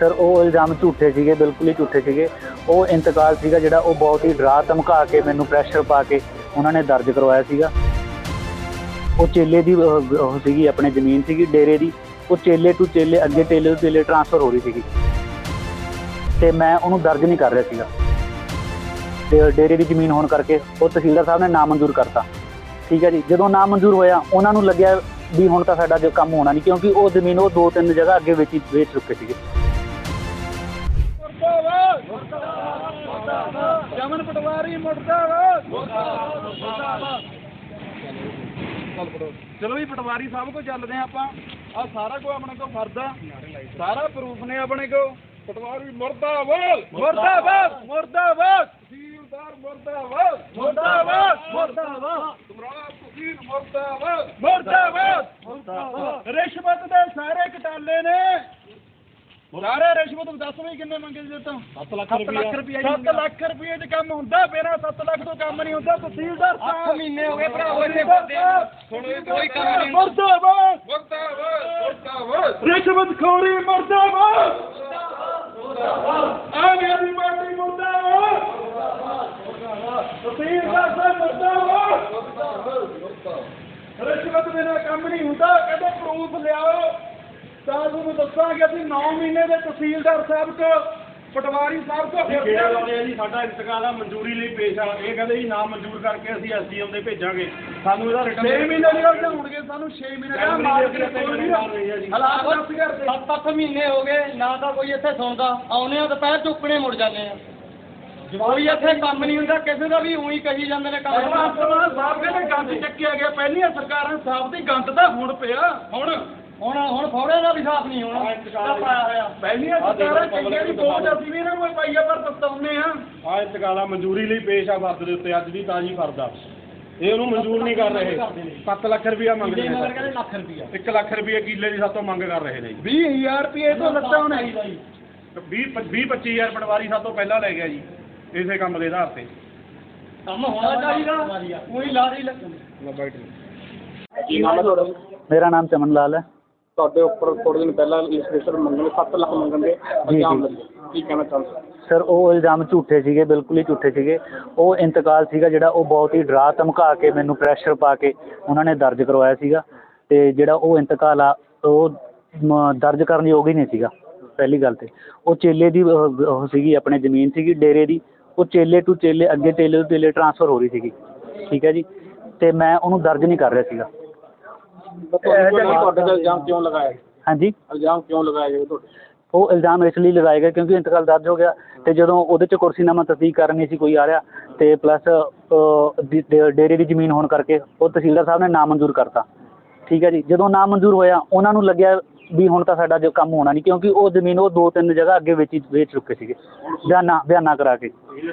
Sir, ਉਹ ਇਲਜ਼ਾਮ ਝੂਠੇ ਸੀਗੇ, ਬਿਲਕੁਲ ਹੀ ਝੂਠੇ ਸੀਗੇ। ਉਹ ਇੰਤਕਾਲ ਸੀਗਾ ਜਿਹੜਾ, ਉਹ ਬਹੁਤ ਹੀ ਡਰਾ ਧਮਕਾ ਕੇ ਮੈਨੂੰ ਪ੍ਰੈਸ਼ਰ ਪਾ ਕੇ ਉਹਨਾਂ ਨੇ ਦਰਜ ਕਰਵਾਇਆ ਸੀਗਾ। ਉਹ ਚੇਲੇ ਦੀ, ਉਹ ਸੀਗੀ, ਆਪਣੇ ਜ਼ਮੀਨ ਸੀਗੀ, ਡੇਰੇ ਦੀ। ਉਹ ਚੇਲੇ ਟੂ ਚੇਲੇ, ਅੱਗੇ ਚੇਲੇ ਤੋਂ ਚੇਲੇ ਟਰਾਂਸਫਰ ਹੋ ਰਹੀ ਸੀਗੀ। ਤੇ ਮੈਂ ਉਹਨੂੰ ਦਰਜ ਨਹੀਂ ਕਰ ਰਿਹਾ ਸੀਗਾ। ਤੇ ਡੇਰੇ ਦੀ ਜ਼ਮੀਨ ਹੋਣ ਕਰਕੇ ਉਹ ਤਹਿਸੀਲਦਾਰ ਸਾਹਿਬ ਨੇ ਨਾ ਮਨਜ਼ੂਰ ਕਰਤਾ। ਠੀਕ ਹੈ ਜੀ, ਜਦੋਂ ਨਾ ਮਨਜ਼ੂਰ ਹੋਇਆ, ਉਹਨਾਂ ਨੂੰ ਲੱਗਿਆ ਵੀ ਹੁਣ ਤਾਂ ਸਾਡਾ ਜੋ ਕੰਮ ਹੋਣਾ ਨਹੀਂ, ਕਿਉਂਕਿ ਉਹ ਜ਼ਮੀਨ ਉਹ ਦੋ ਤਿੰਨ ਜਗ੍ਹਾ ਅੱਗੇ ਵੇਚੀ, ਵੇਚ ਚੁੱਕੇ ਸੀਗੇ। ਜਮਨ ਪਟਵਾਰੀ ਮੁਰਦਾਬਾਦ। ਚਲੋ ਵੀ ਪਟਵਾਰੀ ਸਾਹਿਬ ਕੋ ਚੱਲਦੇ ਆ ਆਪਾਂ। ਆ ਸਾਰਾ ਕੋ ਆਪਣੇ ਕੋ ਫਰਦਾ ਸਾਰਾ ਪ੍ਰੂਫ ਨੇ ਆਪਣੇ ਕੋ ਪਟਵਾਰੀ ਮੁਰਦਾਬਾਦ। ਮੁਰਦਾਬਾਦ ਮੁਰਦਾਬਾਦ। ਤਹਿਸੀਲਦਾਰ ਮੁਰਦਾਬਾਦ। ਮੁਰਦਾਬਾਦ ਮੁਰਦਾਬਾਦ। ਤੁਮਰਾਲਾ ਤਹਿਸੀਲ ਮੁਰਦਾਬਾਦ। ਮੁਰਦਾਬਾਦ। ਰਿਸ਼ਵਤ ਦੇ ਸਾਰੇ ਘਟਾਲੇ ਨੇ। ਸਾਰੇ ਰਿਸ਼ਵਤ ਦੱਸ ਵੀ ਕਿੰਨੇ ਮੰਗੇ ਸੀ ਤਾਂ? 7 ਲੱਖ ਰੁਪਏ 7 ਲੱਖ ਰੁਪਏ ਚ ਕੰਮ ਹੁੰਦਾ ਮੇਰਾ 7 ਲੱਖ ਤੋਂ ਕੰਮ ਨਹੀਂ ਹੁੰਦਾ ਤਹਿਸੀਲਦਾਰ ਸਾਹਿਬ। ਮਹੀਨੇ ਹੋ ਗਏ ਭਰਾਵੋ ਇੱਥੇ ਸੁਣੋ ਕੋਈ ਕੰਮ ਨਹੀਂ ਮੁਰਦਾਬਾਦ। ਮੁਰਦਾਬਾਦ ਮੁਰਦਾਬਾਦ। ਰਿਸ਼ਵਤ ਖੋਰੀ ਮੁਰਦਾਬਾਦ। ਪਾਰਟੀ ਮੁਰਦਾਬਾਦ। ਤਹਿਸੀਲਦਾਰ ਸਾਹਿਬ ਮੁਰਦਾਬਾਦ। ਰਿਸ਼ਵਤ ਬਿਨਾਂ ਕੰਮ ਨਹੀਂ ਹੁੰਦਾ ਕਹਿੰਦੇ ਪ੍ਰੂਫ ਲਿਆਓ। ਤਾਂ ਤੁਹਾਨੂੰ ਦੱਸਾਂਗੇ ਅਸੀਂ 9 ਮਹੀਨੇ ਦੇ ਤਹਿਸੀਲਦਾਰ ਸਾਹਿਬ ਕੋ ਪਟਵਾਰੀ ਸਾਹਿਬ ਕੋ ਫਿਰ ਕਿਹੜਾ ਲਾਉਂਦੇ ਆ ਜੀ? ਸਾਡਾ ਇੰਤਕਾਲ ਆ ਮਨਜ਼ੂਰੀ ਲਈ ਪੇਸ਼ ਆ। ਇਹ ਕਹਿੰਦੇ ਜੀ ਨਾ ਮਨਜ਼ੂਰ ਕਰਕੇ ਅਸੀਂ ਐਸਡੀਐਮ ਦੇ ਭੇਜਾਂਗੇ। ਸਾਨੂੰ ਇਹਦਾ 6 ਰਿਟਰਨ ਮਹੀਨੇ ਦੀ ਗੱਲ ਹੋਣਗੇ। ਸਾਨੂੰ 6 ਮਹੀਨੇ ਦਾ ਮਾਰਕੀਟ ਹਾਲਾਤ ਦੱਸ ਕਰਦੇ ਸੱਤ ਅੱਠ ਮਹੀਨੇ ਹੋ ਗਏ ਨਾ ਤਾਂ ਕੋਈ ਇੱਥੇ ਸੌਂਦਾ। ਆਉਨੇ ਆ ਦੁਪਹਿਰ ਚੁੱਕਣੇ ਮੁੜ ਜਾਂਦੇ ਆ ਕੋਈ ਇੱਥੇ ਕੰਮ ਨਹੀਂ ਹੁੰਦਾ ਕਿਸੇ ਦਾ ਵੀ ਉਹੀ ਕਹੀ ਜਾਂਦੇ ਨੇ ਕੰਮ। ਸਾਹਿਬ ਕਹਿੰਦੇ ਗੰਦ ਚੱਕਿਆ ਗਿਆ। ਪਹਿਲੀਆਂ ਸਰਕਾਰਾਂ ਸਾਫ਼ ਦੀ ਗੰਦ ਤਾਂ ਹੁਣ ਪਿਆ। ਹੁਣ ਹੁਣ ਹੁਣ ਫੌੜੇ ਦਾ ਵੀ ਸਾਥ ਨਹੀਂ ਹੋਣਾ। ਤਾਂ ਪਾਇਆ ਹੋਇਆ। ਪਹਿਲੀਆਂ ਸਰਕਾਰਾਂ ਕਈਆਂ ਦੀ ਬੋਝ ਅਸੀਂ ਵੀ ਇਹਨਾਂ ਨੂੰ ਪਾਈਆ ਪਰ ਦਸਤਾਉਨੇ ਆ। ਆ ਇੰਤਕਾਲ ਆ ਮਨਜ਼ੂਰੀ ਲਈ ਪੇਸ਼ ਆ ਫਰਦ ਦੇ ਉੱਤੇ ਅੱਜ ਵੀ ਤਾਜੀ ਫਰਦਾ। ਇਹ ਉਹਨੂੰ ਮਨਜ਼ੂਰ ਨਹੀਂ ਕਰ ਰਹੇ। 7 ਲੱਖ ਰੁਪਇਆ ਮੰਗਦੇ ਕਿੰਨੇ ਨੇ ਕਹਿੰਦੇ ਲੱਖ। ਰੁਪਇਆ 1 ਲੱਖ ਰੁਪਏ ਕਿੱਲੇ ਦੀ ਸਾਤੋਂ ਮੰਗ ਕਰ ਰਹੇ ਨੇ 20000 ਰੁਪਏ ਤੋਂ ਲੱਤਾਂ ਹੋਣੇ 20 20 25000 ਪਟਵਾਰੀ ਸਾਤੋਂ ਪਹਿਲਾਂ ਲੈ ਗਿਆ ਜੀ ਇਸੇ ਕੰਮ ਦੇ ਆਧਾਰ ਤੇ। ਕੰਮ ਹੋਣਾ ਚਾਹੀਦਾ ਉਹੀ ਲਾਰੀ ਲੱਗ ਮੇਰਾ ਨਾਮ ਚਮਨ ਲਾਲ ਹੈ। ਤੁਹਾਡੇ ਉੱਪਰ ਥੋੜੇ ਦਿਨ ਪਹਿਲਾਂ ਰਜਿਸਟ੍ਰੇਸ਼ਨ ਮੰਗਣ 7 ਲੱਖ ਮੰਗਣ ਦੇ ਇਲਜ਼ਾਮ ਲੱਗੇ। ਕੀ ਕਹਿਣਾ ਚਾਹੁੰਦੇ ਹੋ? ਸਰ ਉਹ ਇਲਜ਼ਾਮ ਝੂਠੇ ਸੀਗੇ ਬਿਲਕੁਲ ਹੀ ਝੂਠੇ ਸੀਗੇ। ਉਹ ਇੰਤਕਾਲ ਸੀਗਾ ਜਿਹੜਾ ਉਹ ਬਹੁਤ ਹੀ ਡਰਾ ਧਮਕਾ ਕੇ ਮੈਨੂੰ ਪ੍ਰੈਸ਼ਰ ਪਾ ਕੇ ਉਹਨਾਂ ਨੇ ਦਰਜ ਕਰਵਾਇਆ ਸੀਗਾ। ਤੇ ਜਿਹੜਾ ਉਹ ਇੰਤਕਾਲ ਆ ਉਹ ਮ, ਦਰਜ ਕਰਨ ਯੋਗ ਹੀ ਨਹੀਂ ਸੀਗਾ ਪਹਿਲੀ ਗੱਲ ਤੇ। ਉਹ ਚੇਲੇ ਦੀ ਉਹ ਉਹ ਸੀਗੀ ਆਪਣੇ ਜ਼ਮੀਨ ਸੀਗੀ ਡੇਰੇ ਦੀ। ਉਹ ਚੇਲੇ ਟੂ ਚੇਲੇ ਅੱਗੇ ਚੇਲੇ ਤੋਂ ਚੇਲੇ ਟ੍ਰਾਂਸਫਰ ਹੋ ਰਹੀ ਸੀਗੀ। ਠੀਕ ਹੈ ਜੀ? ਤੇ ਮੈਂ ਉਹਨੂੰ ਦਰਜ ਨਹੀਂ ਕਰ ਰਿਹਾ ਸੀਗਾ। ਤੁਹਾਡੇ ਕੋਲ ਤੁਹਾਡੇ ਤੇ ਇਲਜ਼ਾਮ ਕਿਉਂ ਲਗਾਇਆ ਗਿਆ? ਹਾਂਜੀ। ਇਲਜ਼ਾਮ ਕਿਉਂ ਲਗਾਇਆ ਗਿਆ ਤੁਹਾਡੇ? ਉਹ ਇਲਜ਼ਾਮ ਇਸ ਲਈ ਲਗਾਏ ਗਏ ਕਿਉਂਕਿ ਇੰਤਕਾਲ ਦਰਜ ਹੋ ਗਿਆ ਤੇ ਜਦੋਂ ਉਹਦੇ ਚ ਕੁਰਸੀਨਾਮਾ ਤਸਦੀਕ ਕਰਨ ਨਹੀਂ ਸੀ ਕੋਈ ਆ ਰਿਹਾ ਤੇ ਪਲੱਸ ਡੇਰੇ ਦੀ ਜ਼ਮੀਨ ਹੋਣ ਕਰਕੇ ਉਹ ਤਹਿਸੀਲਦਾਰ ਸਾਹਿਬ ਨੇ ਨਾਮਨਜ਼ੂਰ ਕਰਤਾ। ਠੀਕ ਹੈ ਜੀ ਜਦੋਂ ਨਾਮਨਜ਼ੂਰ ਹੋਇਆ ਉਹਨਾਂ ਨੂੰ ਲੱਗਿਆ ਵੀ ਹੁਣ ਤਾਂ ਸਾਡਾ ਜੋ ਕੰਮ ਹੋਣਾ ਨਹੀਂ ਕਿਉਂਕਿ ਉਹ ਜ਼ਮੀਨ ਉਹ ਦੋ ਤਿੰਨ ਜਗ੍ਹਾ ਅੱਗੇ ਵੇਚੀ ਵੇਚ ਚੁੱਕੇ ਸੀਗੇ। ਬਿਆਨਾ ਬਿਆਨਾ ਕਰਾ ਕੇ।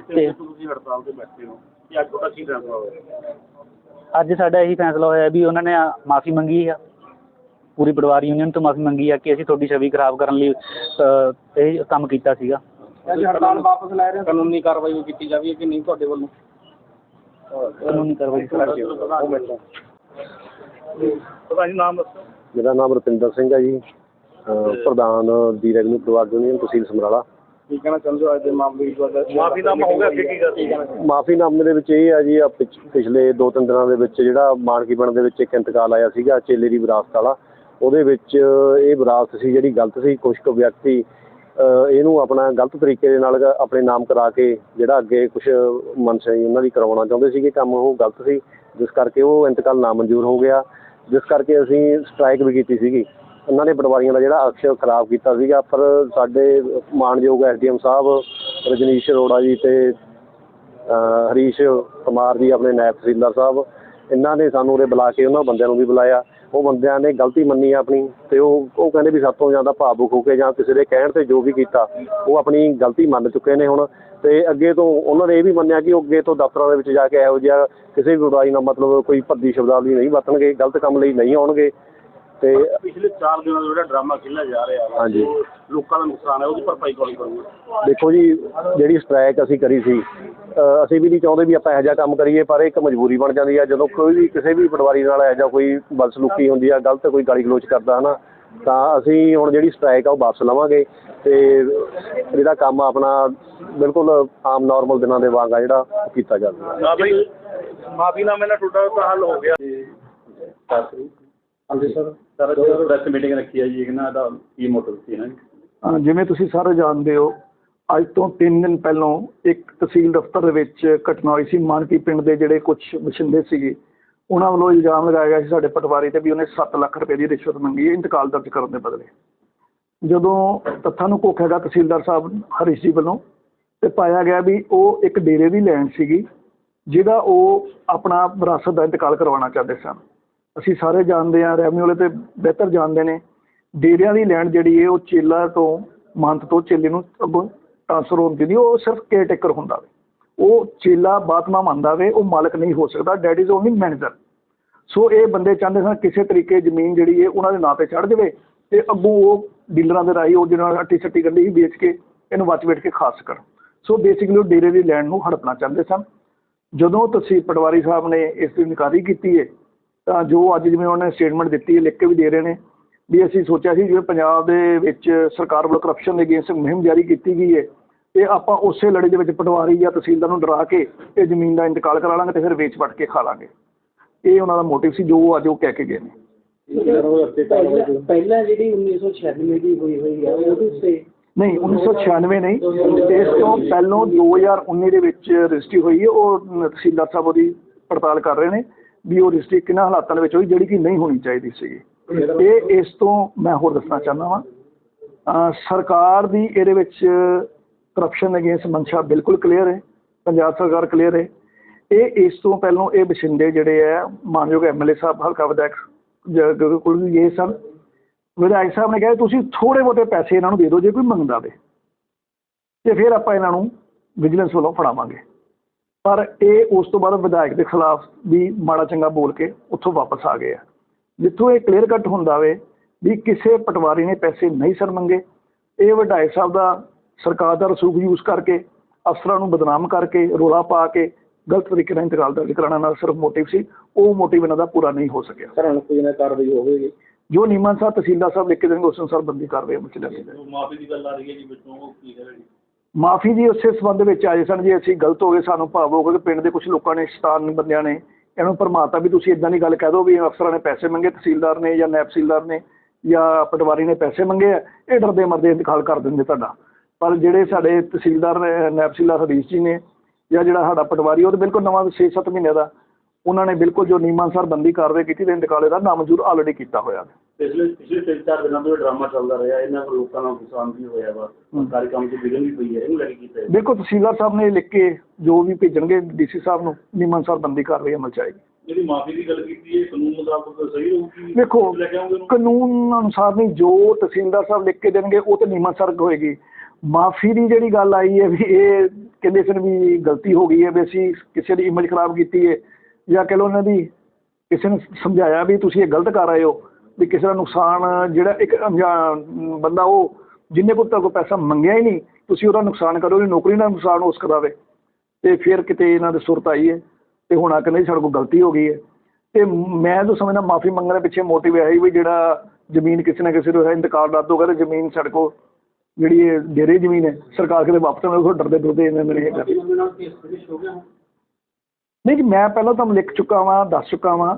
ਤੇ ਤੁਸੀਂ ਹੜਤਾਲ ਤੇ ਬੈਠੇ ਹੋ ਕਿ ਅੱਜ ਤੁਹਾਡਾ ਕੀ ਫੈਸਲਾ ਹੋਇਆ ਅੱਜ ਸਾਡਾ ਇਹੀ ਫੈਸਲਾ ਹੋਇਆ ਵੀ ਉਹਨਾਂ ਨੇ ਮਾਫੀ ਮੰਗੀ ਆ। ਪੂਰੀ ਪਟਵਾਰੀ ਯੂਨੀਅਨ ਤੋਂ ਮਾਫੀ ਮੰਗੀ ਆ ਕਿ ਅਸੀਂ ਤੁਹਾਡੀ ਛਵੀ ਖਰਾਬ ਕਰਨ ਲਈ ਇਹ ਕੰਮ ਕੀਤਾ ਸੀਗਾ। ਅੱਜ ਹੜਤਾਲ ਵਾਪਸ ਲੈ ਰਹੇ ਹੋ? ਕਾਨੂੰਨੀ ਕਾਰਵਾਈ ਕੀਤੀ ਜਾਵੇ ਕਿ ਨਹੀਂ ਤੁਹਾਡੇ ਵੱਲੋਂ? ਕਾਨੂੰਨੀ ਕਾਰਵਾਈ ਪਤਾ ਨਹੀਂ ਨਾਮ ਦੱਸੋ। ਮੇਰਾ ਨਾਮ ਰੁਪਿੰਦਰ ਸਿੰਘ ਹੈ ਜੀ। ਅਹ ਪ੍ਰਧਾਨ ਦੀ ਰੈਵਨਿਊ ਪਰਿਵਾਰ ਯੂਨੀਅਨ ਤਹਿਸੀਲ ਸਮਰਾਲਾ। ਕੀ ਕਹਿਣਾ ਚਾਹੁੰਦੇ ਹੋ ਅੱਜ ਦੇ ਮਾਮਲੇ ਵਿੱਚ? ਮਾਫੀਨਾਮਾ ਹੋ ਗਿਆ ਅੱਗੇ ਕੀ ਕਰਦੇ ਮਾਫੀਨਾਮੇ ਦੇ ਵਿੱਚ ਇਹ ਜੀ ਆ ਪਿਛ- ਪਿਛਲੇ ਦੋ ਤਿੰਨ ਦਿਨਾਂ ਦੇ ਵਿੱਚ ਜਿਹੜਾ ਮਾਨਕੀਪਣ ਦੇ ਵਿੱਚ ਇੱਕ ਇੰਤਕਾਲ ਆਇਆ ਸੀਗਾ ਚੇਲੇ ਦੀ ਵਿਰਾਸਤ ਵਾਲਾ। ਉਹਦੇ ਵਿੱਚ ਇਹ ਵਿਰਾਸਤ ਸੀ ਜਿਹੜੀ ਗਲਤ ਸੀ ਕੁਝ ਕੁ ਵਿਅਕਤੀ ਅਹ ਇਹਨੂੰ ਆਪਣਾ ਗਲਤ ਤਰੀਕੇ ਦੇ ਨਾਲ ਆਪਣੇ ਨਾਮ ਕਰਾ ਕੇ ਜਿਹੜਾ ਅੱਗੇ ਕੁਝ ਮਨਸ਼ਾ ਉਹਨਾਂ ਦੀ ਕਰਵਾਉਣਾ ਚਾਹੁੰਦੇ ਸੀਗੇ ਕੰਮ ਉਹ ਗਲਤ ਸੀ। ਜਿਸ ਕਰਕੇ ਉਹ ਇੰਤਕਾਲ ਨਾਮਨਜ਼ੂਰ ਹੋ ਗਿਆ। ਜਿਸ ਕਰਕੇ ਅਸੀਂ ਸਟ੍ਰਾਈਕ ਵੀ ਕੀਤੀ ਸੀਗੀ। ਉਹਨਾਂ ਨੇ ਪਟਵਾਰੀਆਂ ਦਾ ਜਿਹੜਾ ਅਕਸ਼ ਖਰਾਬ ਕੀਤਾ ਸੀਗਾ। ਪਰ ਸਾਡੇ ਮਾਨਯੋਗ ਐਸਡੀਐਮ ਸਾਹਿਬ, ਰਜਨੀਸ਼ ਅਰੋੜਾ ਜੀ ਤੇ ਹਰੀਸ਼ ਕੁਮਾਰ ਜੀ, ਆਪਣੇ ਨਾਇਬ ਤਹਿਸੀਲਦਾਰ ਸਾਹਿਬ, ਇਹਨਾਂ ਨੇ ਸਾਨੂੰ ਉਰੇ ਬੁਲਾ ਕੇ ਉਹਨਾਂ ਬੰਦਿਆਂ ਨੂੰ ਵੀ ਬੁਲਾਇਆ। ਉਹ ਬੰਦਿਆਂ ਨੇ ਗਲਤੀ ਮੰਨੀ ਆਪਣੀ ਤੇ ਉਹ ਉਹ ਕਹਿੰਦੇ ਵੀ ਸਾਤੋਂ ਜ਼ਿਆਦਾ ਭਾਵੁਕ ਹੋ ਕੇ ਜਾਂ ਕਿਸੇ ਦੇ ਕਹਿਣ ਤੇ ਜੋ ਵੀ ਕੀਤਾ ਉਹ ਆਪਣੀ ਗਲਤੀ ਮੰਨ ਚੁੱਕੇ ਨੇ ਹੁਣ। ਤੇ ਅੱਗੇ ਤੋਂ ਉਹਨਾਂ ਨੇ ਇਹ ਵੀ ਮੰਨਿਆ ਕਿ ਉਹ ਅੱਗੇ ਤੋਂ ਦਫ਼ਤਰਾਂ ਦੇ ਵਿੱਚ ਜਾ ਕੇ ਇਹੋ ਜਿਹਾ ਕਿਸੇ ਵੀ ਉਡਾਈ ਨਾਲ ਮਤਲਬ ਕੋਈ ਭੱਦੀ ਸ਼ਬਦਾਵਲੀ ਨਹੀਂ ਵਰਤਣਗੇ ਗਲਤ ਕੰਮ ਲਈ ਨਹੀਂ ਆਉਣਗੇ। ਤੇ ਪਿਛਲੇ 4 ਦਿਨਾਂ ਦਾ ਜਿਹੜਾ ਡਰਾਮਾ ਖੇਲਿਆ ਜਾ ਰਿਹਾ ਹਾਂਜੀ। ਲੋਕਾਂ ਦਾ ਨੁਕਸਾਨ ਹੈ ਉਹਦੀ ਭਰਪਾਈ ਕੌਣ ਕਰੂਗਾ? ਦੇਖੋ ਜੀ ਜਿਹੜੀ ਸਟ੍ਰਾਈਕ ਅਸੀਂ ਕਰੀ ਸੀ ਅਸੀਂ ਵੀ ਨਹੀਂ ਚਾਹੁੰਦੇ ਵੀ ਆਪਾਂ ਇਹੋ ਜਿਹਾ ਕੰਮ ਕਰੀਏ ਪਰ ਇੱਕ ਮਜਬੂਰੀ ਬਣ ਜਾਂਦੀ ਆ। ਜਦੋਂ ਕੋਈ ਵੀ ਕਿਸੇ ਵੀ ਪਟਵਾਰੀ ਨਾਲ ਇਹੋ ਜਿਹਾ ਕੋਈ ਬਦਸਲੂਕੀ ਹੁੰਦੀ ਆ ਗਲਤ ਕੋਈ ਗਾਲੀ ਗਲੋਚ ਕਰਦਾ ਹਨਾ ਤਾਂ ਅਸੀਂ ਹੁਣ ਜਿਹੜੀ ਸਟ੍ਰਾਈਕ ਆ ਉਹ ਵਾਪਸ ਲਵਾਂਗੇ। ਤੇ ਜਿਹੜਾ ਕੰਮ ਆਪਣਾ ਬਿਲਕੁਲ ਆਮ ਨਾਰਮਲ ਦਿਨਾਂ ਦੇ ਵਾਂਗ ਆ ਜਿਹੜਾ ਉਹ ਕੀਤਾ ਜਾਵੇ ਮਾਫੀ ਮਾਫੀਨਾਮੇ ਨਾਲ ਤੁਹਾਡਾ ਤਾਂ ਹੱਲ ਹੋ ਗਿਆ। ਹਾਂਜੀ ਸਰ। ਸਰ ਜਦੋਂ ਪ੍ਰੈਸ ਮੀਟਿੰਗ ਰੱਖੀ ਹੈ ਜੀ ਇਹਨਾਂ ਦਾ ਕੀ ਮੋਟਿਵ ਸੀ ਨਾ ਜਿਵੇਂ ਤੁਸੀਂ ਸਾਰੇ ਜਾਣਦੇ ਹੋ ਅੱਜ ਤੋਂ 3 ਦਿਨ ਪਹਿਲਾਂ ਇੱਕ ਤਹਿਸੀਲ ਦਫ਼ਤਰ ਦੇ ਵਿੱਚ ਘਟਨਾ ਹੋਈ ਸੀ, ਮਾਨਕੀ ਪਿੰਡ ਦੇ ਜਿਹੜੇ ਕੁਝ ਵਸਿੰਦੇ ਸੀਗੇ, ਉਹਨਾਂ ਵੱਲੋਂ ਇਲਜ਼ਾਮ ਲਗਾਇਆ ਗਿਆ ਸੀ ਸਾਡੇ ਪਟਵਾਰੀ ਤੇ ਵੀ ਉਹਨੇ 7 ਲੱਖ ਰੁਪਏ ਦੀ ਰਿਸ਼ਵਤ ਮੰਗੀ ਹੈ, ਇੰਤਕਾਲ ਦਰਜ ਕਰਨ ਦੇ ਬਦਲੇ। ਜਦੋਂ ਤੱਥਾਂ ਨੂੰ ਘੋਖਿਆ ਗਿਆ, ਤਹਿਸੀਲਦਾਰ ਸਾਹਿਬ ਹਰੀਸ਼ ਜੀ ਵੱਲੋਂ, ਤੇ ਪਾਇਆ ਗਿਆ ਵੀ ਉਹ ਇੱਕ ਡੇਰੇ ਦੀ ਲੈਂਡ ਸੀਗੀ, ਜਿਹਦਾ ਉਹ ਆਪਣਾ ਵਿਰਾਸਤ ਦਾ ਇੰਤਕਾਲ ਕਰਵਾਉਣਾ ਚਾਹੁੰਦੇ ਸਨ। ਅਸੀਂ ਸਾਰੇ ਜਾਣਦੇ ਹਾਂ, ਰੈਵਨਿਊ ਵਾਲੇ ਤੇ ਬਿਹਤਰ ਜਾਣਦੇ ਨੇ, ਡੇਰਿਆਂ ਦੀ ਲੈਂਡ ਜਿਹੜੀ ਹੈ, ਉਹ ਚੇਲਾ ਤੋਂ, ਮੰਤ ਤੋਂ, ਚੇਲੇ ਨੂੰ ਅੱਗੋਂ ਟ੍ਰਾਂਸਫਰ ਹੁੰਦੀ ਉਹ ਸਿਰਫ ਕੇਅਰਟੇਕਰ ਹੁੰਦਾ ਵੇ। ਉਹ ਚੇਲਾ ਬਾਤਮਾ ਮੰਨਦਾ ਵੇ, ਉਹ ਮਾਲਕ ਨਹੀਂ ਹੋ ਸਕਦਾ that is only manager so ਇਹ ਬੰਦੇ ਚਾਹੁੰਦੇ ਸਨ ਕਿਸੇ ਤਰੀਕੇ ਜ਼ਮੀਨ ਜਿਹੜੀ ਹੈ ਉਹਨਾਂ ਦੇ ਨਾਂ ਤੇ ਚੜ੍ਹ ਜਾਵੇ ਤੇ ਅੱਗੋਂ ਉਹ ਡੀਲਰਾਂ ਦੇ ਰਾਹੀਂ ਉਹ ਜਿਹਨਾਂ ਨਾਲ ਅੱਟੀ ਸੱਟੀ ਗੱਡੀ ਹੀ ਵੇਚ ਕੇ, ਇਹਨੂੰ ਵੱਚ ਵੇਚ ਕੇ ਖਾ ਸਕਣ ਸੋ ਬੇਸਿਕਲੀ ਉਹ ਡੇਰੇ ਦੀ ਲੈਂਡ ਨੂੰ ਹੜਪਣਾ ਚਾਹੁੰਦੇ ਸਨ। ਜਦੋਂ ਤੁਸੀਂ ਪਟਵਾਰੀ ਸਾਹਿਬ ਨੇ ਇਸ ਦੀ ਇਨਕਾਰੀ ਕੀਤੀ ਹੈ ਤਾਂ ਜੋ ਅੱਜ ਜਿਵੇਂ ਉਹਨੇ ਸਟੇਟਮੈਂਟ ਦਿੱਤੀ ਹੈ ਲਿਖ ਕੇ ਵੀ ਦੇ ਰਹੇ ਨੇ ਵੀ ਅਸੀਂ ਸੋਚਿਆ ਸੀ ਜਿਵੇਂ ਪੰਜਾਬ ਦੇ ਵਿੱਚ ਸਰਕਾਰ ਵੱਲੋਂ ਕਰਪਸ਼ਨ ਦੇ ਅਗੇਂਸਟ ਮੁਹਿੰਮ ਜਾਰੀ ਕੀਤੀ ਗਈ ਹੈ ਤੇ ਆਪਾਂ ਉਸੇ ਲੜੀ ਦੇ ਵਿੱਚ ਪਟਵਾਰੀ ਜਾਂ ਤਹਿਸੀਲਦਾਰ ਨੂੰ ਡਰਾ ਕੇ ਇਹ ਜ਼ਮੀਨ ਦਾ ਇੰਤਕਾਲ ਕਰਾ ਲਾਂਗੇ ਤੇ ਫਿਰ ਵੇਚ ਵਟ ਕੇ ਖਾ ਲਾਂਗੇ। ਇਹ ਉਹਨਾਂ ਦਾ ਮੋਟਿਵ ਸੀ ਜੋ ਅੱਜ ਉਹ ਕਹਿ ਕੇ ਗਏ ਨੇ। ਪਹਿਲਾਂ ਪਹਿਲਾਂ ਜਿਹੜੀ 1996 ਦੀ ਹੋਈ ਹੋਈ ਹੈ ਉਹਦੇ ਉੱਤੇ ਨਹੀਂ 1996 ਨਹੀਂ ਇਸ ਤੋਂ ਪਹਿਲਾਂ 2019 ਦੇ ਵਿੱਚ ਰਜਿਸਟਰੀ ਹੋਈ ਹੈ ਉਹ ਤਹਿਸੀਲਦਾਰ ਸਾਹਿਬ ਉਹਦੀ ਪੜਤਾਲ ਕਰ ਰਹੇ ਨੇ ਵੀ ਉਹ ਰਜਿਸਟਰੀ ਕਿਹਨਾਂ ਹਾਲਾਤਾਂ ਦੇ ਵਿੱਚ ਹੋਈ ਜਿਹੜੀ ਕਿ ਨਹੀਂ ਹੋਣੀ ਚਾਹੀਦੀ ਸੀਗੀ। ਇਹ ਇਸ ਤੋਂ ਮੈਂ ਹੋਰ ਦੱਸਣਾ ਚਾਹੁੰਦਾ ਵਾਂ। ਸਰਕਾਰ ਦੀ ਇਹਦੇ ਵਿੱਚ ਕਰਪਸ਼ਨ ਅਗੇਂਸਟ ਮਨਸ਼ਾ ਬਿਲਕੁਲ ਕਲੀਅਰ ਹੈ, ਪੰਜਾਬ ਸਰਕਾਰ ਕਲੀਅਰ ਹੈ। ਇਹ ਇਸ ਤੋਂ ਪਹਿਲਾਂ ਇਹ ਬਸ਼ਿੰਦੇ ਜਿਹੜੇ ਆ ਮਾਨਯੋਗ ਐਮਐਲਏ ਸਾਹਿਬ, ਹਲਕਾ ਵਿਧਾਇਕ ਕੋਲ ਵੀ ਇਹ ਸਨ। ਵਿਧਾਇਕ ਸਾਹਿਬ ਨੇ ਕਿਹਾ ਤੁਸੀਂ ਥੋੜੇ ਬਹੁਤੇ ਪੈਸੇ ਇਹਨਾਂ ਨੂੰ ਦੇ ਦਿਓ, ਜੇ ਕੋਈ ਮੰਗਦਾ ਵੇ ਤੇ ਫਿਰ ਆਪਾਂ ਇਹਨਾਂ ਨੂੰ ਵਿਜੀਲੈਂਸ ਵੱਲੋਂ ਫੜਾਵਾਂਗੇ। ਪਰ ਇਹ ਉਸ ਤੋਂ ਬਾਅਦ ਵਿਧਾਇਕ ਦੇ ਖਿਲਾਫ ਵੀ ਮਾੜਾ ਚੰਗਾ ਬੋਲ ਕੇ ਉੱਥੋਂ ਵਾਪਸ ਆ ਗਏ ਆ। ਜਿੱਥੋਂ ਇਹ ਕਲੀਅਰ ਕੱਟ ਹੁੰਦਾ ਵੇ ਵੀ ਕਿਸੇ ਪਟਵਾਰੀ ਨੇ ਪੈਸੇ ਨਹੀਂ ਸਰ ਮੰਗੇ ਇਹ ਵਿਧਾਇਕ ਸਾਹਿਬ ਦਾ ਸਰਕਾਰ ਦਾ ਰਸੂਖ ਯੂਜ਼ ਕਰਕੇ ਅਫਸਰਾਂ ਨੂੰ ਬਦਨਾਮ ਕਰਕੇ ਰੋਲਾ ਪਾ ਕੇ ਗਲਤ ਤਰੀਕੇ ਨਾਲ ਇੰਤਕਾਲ ਦਰਜ ਕਰਾਉਣਾ ਨਾਲ ਸਿਰਫ ਮੋਟਿਵ ਸੀ ਉਹ ਮੋਟਿਵ ਇਹਨਾਂ ਦਾ ਪੂਰਾ ਨਹੀਂ ਹੋ ਸਕਿਆ। ਸਰ ਹੁਣ ਕੋਈ ਨਾ ਕਾਰਵਾਈ ਹੋਵੇਗੀ। ਜੋ ਨੀਮਨ ਸਾਹਿਬ ਤਹਿਸੀਲਦਾਰ ਸਾਹਿਬ ਲਿਖ ਕੇ ਦੇਣਗੇ ਉਸ ਅਨੁਸਾਰ ਬੰਦੀ ਕਾਰਵਾਈ ਅਮਲ ਚ ਲਿਆਂਦੀ ਮਾਫੀ ਦੀ ਗੱਲ ਆ ਰਹੀ ਹੈ ਜੀ ਵਿੱਚੋਂ ਉਹ ਕੀ ਹੈ ਜੀ? ਮਾਫੀ ਜੀ ਉਸੇ ਸੰਬੰਧ ਵਿੱਚ ਆਏ ਸਨ ਜੀ ਅਸੀਂ ਗਲਤ ਹੋ ਗਏ ਸਾਨੂੰ ਭਾਵ ਹੋ ਗਿਆ ਕਿ ਪਿੰਡ ਦੇ ਕੁਝ ਲੋਕਾਂ ਨੇ ਸ਼ਤਾਨ ਬੰਦਿਆਂ ਨੇ ਇਹਨੂੰ ਭਰਮਾਤਾ ਵੀ ਤੁਸੀਂ ਇਦਾਂ ਦੀ ਗੱਲ ਕਹਿ ਦਿਓ ਵੀ ਅਫਸਰਾਂ ਨੇ ਪੈਸੇ ਮੰਗੇ ਤਹਿਸੀਲਦਾਰ ਨੇ ਜਾਂ ਨਾਇਬ ਤਹਿਸੀਲਦਾਰ ਨੇ ਜਾਂ ਪਟਵਾਰੀ ਨੇ ਪੈਸੇ ਮੰਗੇ ਆ ਇਹ ਡਰਦੇ ਮਰਦੇ ਇੰਤਕਾਲ ਕਰ ਦਿੰਦੇ ਤੁਹਾਡਾ। ਪਰ ਜਿਹੜੇ ਸਾਡੇ ਤਹਿਸੀਲਦਾਰ ਨੇ, ਨਾਇਬ ਤਹਿਸੀਲਦਾਰ ਹਰੀਸ਼ ਜੀ ਨੇ ਜਾਂ ਜਿਹੜਾ ਸਾਡਾ ਪਟਵਾਰੀ ਉਹ ਤਾਂ ਬਿਲਕੁਲ ਨਵਾਂ 6-7 ਮਹੀਨੇ ਦਾ ਉਹਨਾਂ ਨੇ ਬਿਲਕੁਲ ਜੋ ਨੀਮਾਂ ਸਰ ਬੰਦੀ ਕਾਰਵਾਈ ਕੀਤੀ ਤੇ ਇੰਤਕਾਲ ਇਹਦਾ ਨਾਮਨਜ਼ੂਰ ਆਲਰੇਡੀ ਕੀਤਾ ਹੋਇਆ। ਪਿਛਲੇ ਪਿਛਲੇ ਤਿੰਨ ਚਾਰ ਦਿਨਾਂ ਤੋਂ ਇਹ ਡਰਾਮਾ ਚੱਲਦਾ ਰਿਹਾ ਇਹਨਾਂ ਨੂੰ ਲੋਕਾਂ ਨਾਲ ਨੁਕਸਾਨ ਵੀ ਹੋਇਆ ਵਾ ਸਰਕਾਰੀ ਕੰਮ 'ਚ ਵਿਘਨ ਵੀ ਪਈ ਹੈ ਇਹਨੂੰ ਲੈ ਕੇ ਕੀਤਾ। ਬਿਲਕੁਲ ਤਹਿਸੀਲਦਾਰ ਸਾਹਿਬ ਨੇ ਲਿਖ ਕੇ ਜੋ ਵੀ ਭੇਜਣਗੇ ਡੀਸੀ ਸਾਹਿਬ ਨੂੰ ਨੀਮਨ ਸਰ ਬੰਦੀ ਕਾਰਵਾਈ ਅਮਲ ਚ ਆਏਗੀ। ਜਿਹੜੀ ਮਾਫੀ ਦੀ ਗੱਲ ਕੀਤੀ ਹੈ ਕਾਨੂੰਨ ਮੁਤਾਬਕ ਸਹੀ ਰਹੂਗੀ ਦੇਖੋ ਲੈ ਕੇ ਆਉਂਗੇ ਉਹਨੂੰ? ਕਾਨੂੰਨ ਅਨੁਸਾਰ ਨਹੀਂ ਜੋ ਤਹਿਸੀਲਦਾਰ ਸਾਹਿਬ ਲਿਖ ਕੇ ਦੇਣਗੇ ਉਹ ਤੇ ਨੀਮਤ ਸਰਕ ਹੋਏਗੀ। ਮਾਫੀ ਦੀ ਜਿਹੜੀ ਗੱਲ ਆਈ ਹੈ ਵੀ ਇਹ ਕਹਿੰਦੇ ਸਨ ਵੀ ਗਲਤੀ ਹੋ ਗਈ ਹੈ ਵੀ ਅਸੀਂ ਕਿਸੇ ਦੀ ਇਮੇਜ ਖਰਾਬ ਕੀਤੀ ਹੈ ਜਾਂ ਕਹਿ ਲਓ ਉਹਨਾਂ ਦੀ ਕਿਸੇ ਨੂੰ ਸਮਝਾਇਆ ਵੀ ਤੁਸੀਂ ਇਹ ਗਲਤ ਕਰ ਰਹੇ ਹੋ। ਵੀ ਕਿਸੇ ਦਾ ਨੁਕਸਾਨ ਜਿਹੜਾ ਇੱਕ ਅਣਜਾਣ ਬੰਦਾ ਉਹ ਜਿੰਨੇ ਕੋਲ ਤੱਕ ਪੈਸਾ ਮੰਗਿਆ ਹੀ ਨਹੀਂ ਤੁਸੀਂ ਉਹਦਾ ਨੁਕਸਾਨ ਕਰੋ ਉਹਦੀ ਨੌਕਰੀ ਦਾ ਨੁਕਸਾਨ ਉਸ ਕਰਾਵੇ ਤੇ ਫਿਰ ਕਿਤੇ ਇਹਨਾਂ ਦੇ ਸੁਰਤ ਆਈ ਹੈ ਤੇ ਹੁਣ ਆ ਕਹਿੰਦੇ ਸਾਡੇ ਕੋਲ ਗਲਤੀ ਹੋ ਗਈ ਹੈ। ਤੇ ਮੈਂ ਤਾਂ ਸਮਝਦਾ ਮਾਫੀ ਮੰਗਣ ਦੇ ਪਿੱਛੇ ਮੋਟਿਵ ਹੀ ਵੀ ਜਿਹੜਾ ਜ਼ਮੀਨ ਕਿਸੇ ਨਾ ਕਿਸੇ ਦਾ ਇੰਤਕਾਲ ਰੱਦ ਹੋ ਗਿਆ ਤੇ ਜ਼ਮੀਨ ਸਾਡੇ ਕੋਲ ਜਿਹੜੀ ਇਹ ਡੇਰੇ ਜ਼ਮੀਨ ਹੈ ਸਰਕਾਰ ਕਿਤੇ ਵਾਪਸ ਨਾ ਉਹ ਡਰਦੇ ਡਰਦੇ ਇਹਨਾਂ ਮੇਰੇ ਕਰ ਨਹੀਂ ਜੀ ਮੈਂ ਪਹਿਲਾਂ ਤੁਹਾਨੂੰ ਲਿਖ ਚੁੱਕਾ ਵਾਂ ਦੱਸ ਚੁੱਕਾ ਵਾਂ